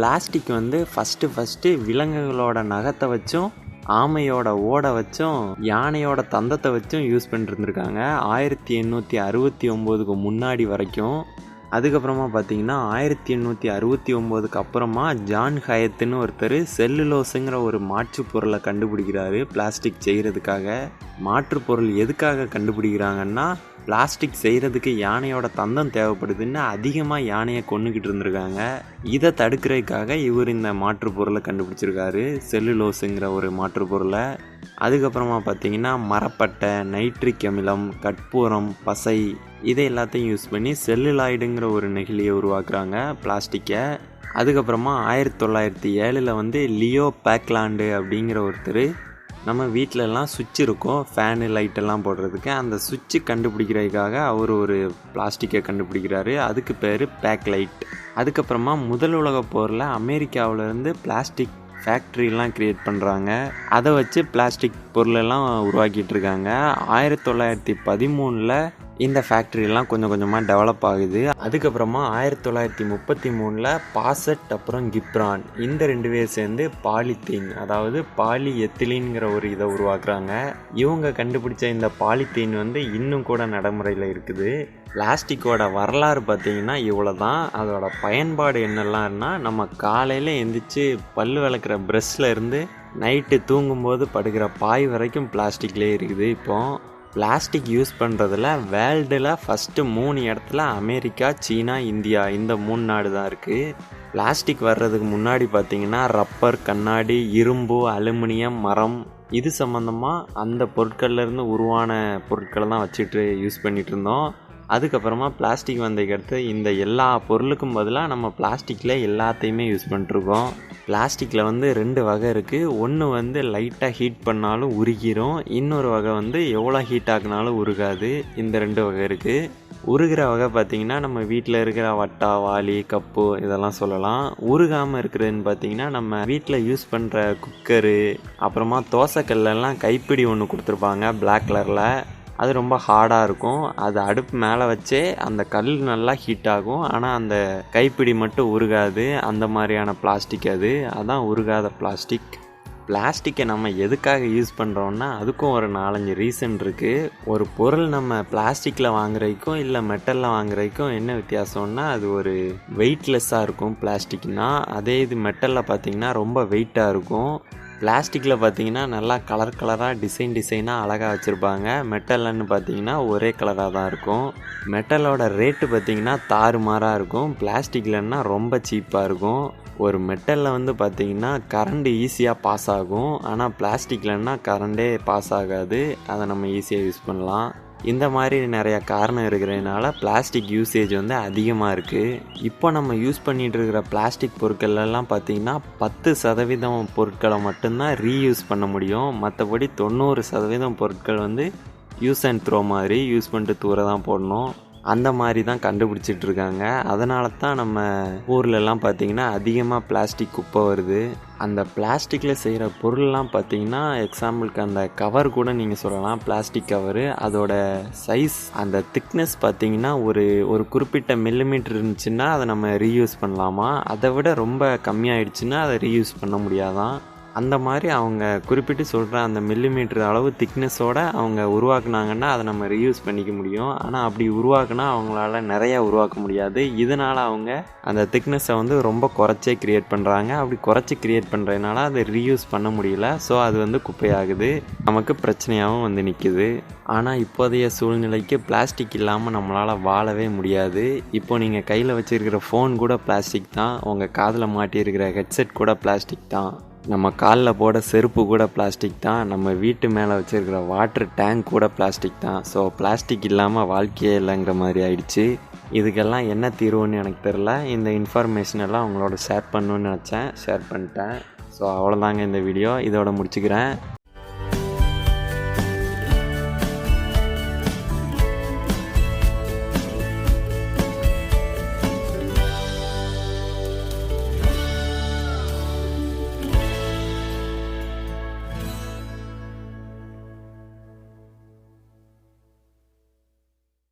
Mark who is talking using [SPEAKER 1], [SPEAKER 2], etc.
[SPEAKER 1] Plastic வந்து first first விலங்குகளோட நகத்தை வச்சும் ஆமையோட ஓடை வச்சும் யானையோட தந்தத்தை வச்சும் யூஸ் பண்ணிட்டு இருந்திருக்காங்க. ஆயிரத்தி எண்ணூற்றி அறுபத்தி ஒம்போதுக்கு முன்னாடி வரைக்கும் அதுக்கப்புறமா பார்த்தீங்கன்னா ஆயிரத்தி எண்ணூற்றி அறுபத்தி ஒம்போதுக்கு அப்புறமா ஜான் ஹயத்துன்னு ஒருத்தர் செல்லுலோஸுங்கிற ஒரு மாற்று பொருளை கண்டுபிடிக்கிறாரு பிளாஸ்டிக் செய்கிறதுக்காக மாற்று பொருள் எதுக்காக கண்டுபிடிக்கிறாங்கன்னா பிளாஸ்டிக் செய்கிறதுக்கு யானையோட தந்தம் தேவைப்படுதுன்னு அதிகமாக யானையை கொண்டுக்கிட்டு இருந்திருக்காங்க. இதை தடுக்கிறதுக்காக இவர் இந்த மாற்று பொருளை கண்டுபிடிச்சிருக்காரு செல்லுலோஸுங்கிற ஒரு மாற்று பொருளை. அதுக்கப்புறமா பார்த்தீங்கன்னா மரப்பட்டை நைட்ரிக் அமிலம் கற்பூரம் பசை இதை எல்லாத்தையும் யூஸ் பண்ணி செல்லுலாய்டுங்கிற ஒரு நெகிழியை உருவாக்குறாங்க பிளாஸ்டிக்கை. அதுக்கப்புறமா ஆயிரத்தி தொள்ளாயிரத்தி ஏழில் வந்து லியோ பேக்லாண்டு அப்படிங்கிற ஒருத்தர் நம்ம வீட்டிலலாம் சுவிட்ச் இருக்கும் ஃபேனு லைட்டெல்லாம் போடுறதுக்கு. அந்த சுவிட்சு கண்டுபிடிக்கிறதுக்காக அவர் ஒரு பிளாஸ்டிக்கை கண்டுபிடிக்கிறாரு. அதுக்கு பேர் பேக் லைட் அதுக்கப்புறமா முதல் உலக போரில் அமெரிக்காவிலேருந்து பிளாஸ்டிக் ஃபேக்ட்ரிலாம் க்ரியேட் பண்ணுறாங்க அதை வச்சு பிளாஸ்டிக் பொருளெல்லாம் உருவாக்கிட்டு இருக்காங்க ஆயிரத்தி தொள்ளாயிரத்தி பதிமூணில் இந்த ஃபேக்ட்ரிலாம் கொஞ்சம் கொஞ்சமாக டெவலப் ஆகுது. அதுக்கப்புறமா ஆயிரத்தி தொள்ளாயிரத்தி முப்பத்தி மூணில் பாசட் அப்புறம் கிப்ரான் இந்த ரெண்டு பேர் சேர்ந்து பாலித்தீன் அதாவது பாலி எத்திலின்ங்கிற ஒரு இதை உருவாக்குறாங்க. இவங்க கண்டுபிடிச்ச இந்த பாலித்தீன் வந்து இன்னும் கூட நடைமுறையில் இருக்குது. பிளாஸ்டிக்கோட வரலாறு பார்த்திங்கன்னா இவ்வளோ தான் அதோட பயன்பாடு என்னெல்லாம்னா நம்ம காலையில் எந்திரிச்சு பல் விளக்குற ப்ரெஷ்ஷில் இருந்து நைட்டு தூங்கும்போது படுக்கிற பாய் வரைக்கும் பிளாஸ்டிக்லேயே இருக்குது. இப்போது பிளாஸ்டிக் யூஸ் பண்ணுறதுல வேர்ல்டில் ஃபஸ்ட்டு மூணு இடத்துல அமெரிக்கா சீனா இந்தியா இந்த மூணு நாடு தான் இருக்குது பிளாஸ்டிக் வர்றதுக்கு முன்னாடி பார்த்திங்கன்னா ரப்பர் கண்ணாடி இரும்பு அலுமினியம் மரம் இது சம்மந்தமாக அந்த பொருட்கள்லேருந்து உருவான பொருட்களை தான் வச்சுட்டு யூஸ் பண்ணிகிட்டு இருந்தோம். அதுக்கப்புறமா பிளாஸ்டிக் வந்ததுக்கடுத்து இந்த எல்லா பொருளுக்கும் பதிலாக நம்ம பிளாஸ்டிக்கில் எல்லாத்தையுமே யூஸ் பண்ணிட்டுருக்கோம். பிளாஸ்டிக்கில் வந்து ரெண்டு வகை இருக்குது ஒன்று வந்து லைட்டாக ஹீட் பண்ணாலும் உருகிரும். இன்னொரு வகை வந்து எவ்வளோ ஹீட் ஆக்குனாலும் உருகாது. இந்த ரெண்டு வகை இருக்குது உருகிற வகை பார்த்திங்கன்னா நம்ம வீட்டில் இருக்கிற வட்டா வாளி கப்பு இதெல்லாம் சொல்லலாம். உருகாமல் இருக்கிறதுன்னு பார்த்தீங்கன்னா நம்ம வீட்டில் யூஸ் பண்ணுற குக்கரு அப்புறமா தோசைக்கல்லாம் கைப்பிடி ஒன்று கொடுத்துருப்பாங்க பிளாக் கலரில் அது ரொம்ப ஹார்டாக இருக்கும். அது அடுப்பு மேலே வச்சே அந்த கல் நல்லா ஹீட் ஆகும். ஆனால் அந்த கைப்பிடி மட்டும் உருகாது. அந்த மாதிரியான பிளாஸ்டிக் அது. அதான் உருகாத பிளாஸ்டிக் பிளாஸ்டிக்கை நம்ம எதுக்காக யூஸ் பண்ணுறோன்னா அதுக்கும் ஒரு நாலஞ்சு ரீசன் இருக்குது ஒரு பொருள் நம்ம பிளாஸ்டிக்கில் வாங்குறதுக்கும் இல்லை மெட்டலில் வாங்குறதுக்கும் என்ன வித்தியாசம்னா அது ஒரு வெயிட்லெஸ்ஸாக இருக்கும் பிளாஸ்டிக்னால் அதே இது மெட்டலில் பார்த்திங்கன்னா ரொம்ப வெயிட்டாக இருக்கும். பிளாஸ்டிக்கில் பார்த்தீங்கன்னா நல்லா கலர் கலராக டிசைன் டிசைனாக அழகாக வச்சுருப்பாங்க. மெட்டல்லன்னு பார்த்தீங்கன்னா ஒரே கலராக தான் இருக்கும். மெட்டலோட ரேட்டு பார்த்தீங்கன்னா தாறுமாறாக இருக்கும். பிளாஸ்டிக்லன்னா ரொம்ப சீப்பாக இருக்கும். ஒரு மெட்டலில் வந்து பார்த்தீங்கன்னா கரண்ட்டு ஈஸியாக பாஸ் ஆகும். ஆனால் பிளாஸ்டிக்லன்னா கரண்டே பாஸ் ஆகாது. அதை நம்ம ஈஸியாக யூஸ் பண்ணலாம். இந்த மாதிரி நிறைய காரணம் இருக்கிறதுனால பிளாஸ்டிக் யூசேஜ் வந்து அதிகமாக இருக்குது இப்போ நம்ம யூஸ் பண்ணிகிட்டு இருக்கிற பிளாஸ்டிக் பொருட்கள்லாம் பார்த்திங்கன்னா பத்து சதவீதம் பொருட்களை மட்டும்தான் ரீயூஸ் பண்ண முடியும். மற்றபடி தொண்ணூறு சதவீதம் பொருட்கள் வந்து யூஸ் அண்ட் த்ரோ மாதிரி யூஸ் பண்ணிட்டு தூர தான் போடணும். அந்த மாதிரி தான் கண்டுபிடிச்சிட்டு இருக்காங்க அதனால தான் நம்ம ஊர்லெலாம் பார்த்திங்கன்னா அதிகமாக பிளாஸ்டிக் குப்பை வருது. அந்த பிளாஸ்டிக்கில் செய்கிற பொருள்லாம் பார்த்தீங்கன்னா எக்ஸாம்பிளுக்கு அந்த கவர் கூட நீங்கள் சொல்லலாம். பிளாஸ்டிக் கவரு அதோட சைஸ் அந்த திக்னஸ் பார்த்தீங்கன்னா ஒரு ஒரு குறிப்பிட்ட மில்லிமீட்டர் இருந்துச்சுன்னா அதை நம்ம ரீயூஸ் பண்ணலாமா? அதை விட ரொம்ப கம்மியாயிடுச்சுன்னா அதை ரீயூஸ் பண்ண முடியாதான் அந்த மாதிரி அவங்க குறிப்பிட்டு சொல்கிற அந்த மில்லிமீட்டர் அளவு திக்னஸோட அவங்க உருவாக்குனாங்கன்னா அதை நம்ம ரீயூஸ் பண்ணிக்க முடியும். ஆனால் அப்படி உருவாக்குனா அவங்களால நிறையா உருவாக்க முடியாது. இதனால் அவங்க அந்த திக்னஸை வந்து ரொம்ப குறைச்சே க்ரியேட் பண்ணுறாங்க அப்படி குறைச்சி க்ரியேட் பண்ணுறதுனால அதை ரீயூஸ் பண்ண முடியல. ஸோ அது வந்து குப்பையாகுது. நமக்கு பிரச்சனையாகவும் வந்து நிற்கிது ஆனால் இப்போதைய சூழ்நிலைக்கு பிளாஸ்டிக் இல்லாமல் நம்மளால் வாழவே முடியாது. இப்போ நீங்கள் கையில் வச்சுருக்கிற ஃபோன் கூட பிளாஸ்டிக் தான். உங்கள் காதில் மாட்டியிருக்கிற ஹெட்செட் கூட பிளாஸ்டிக் தான். நம்ம காலில் போட செருப்பு கூட பிளாஸ்டிக் தான். நம்ம வீட்டு மேலே வச்சுருக்கிற வாட்டர் டேங்க் கூட பிளாஸ்டிக் தான். ஸோ பிளாஸ்டிக் இல்லாமல் வாழ்க்கையே இல்லைங்கிற மாதிரி ஆயிடுச்சு. இதுக்கெல்லாம் என்ன தீர்வுன்னு எனக்கு தெரில இந்த இன்ஃபர்மேஷன் எல்லாம் உங்களோட ஷேர் பண்ணணுன்னு நினச்சேன். ஷேர் பண்ணிட்டேன். ஸோ அவ்வளோதாங்க இந்த வீடியோ இதோட முடிச்சுக்கிறேன்.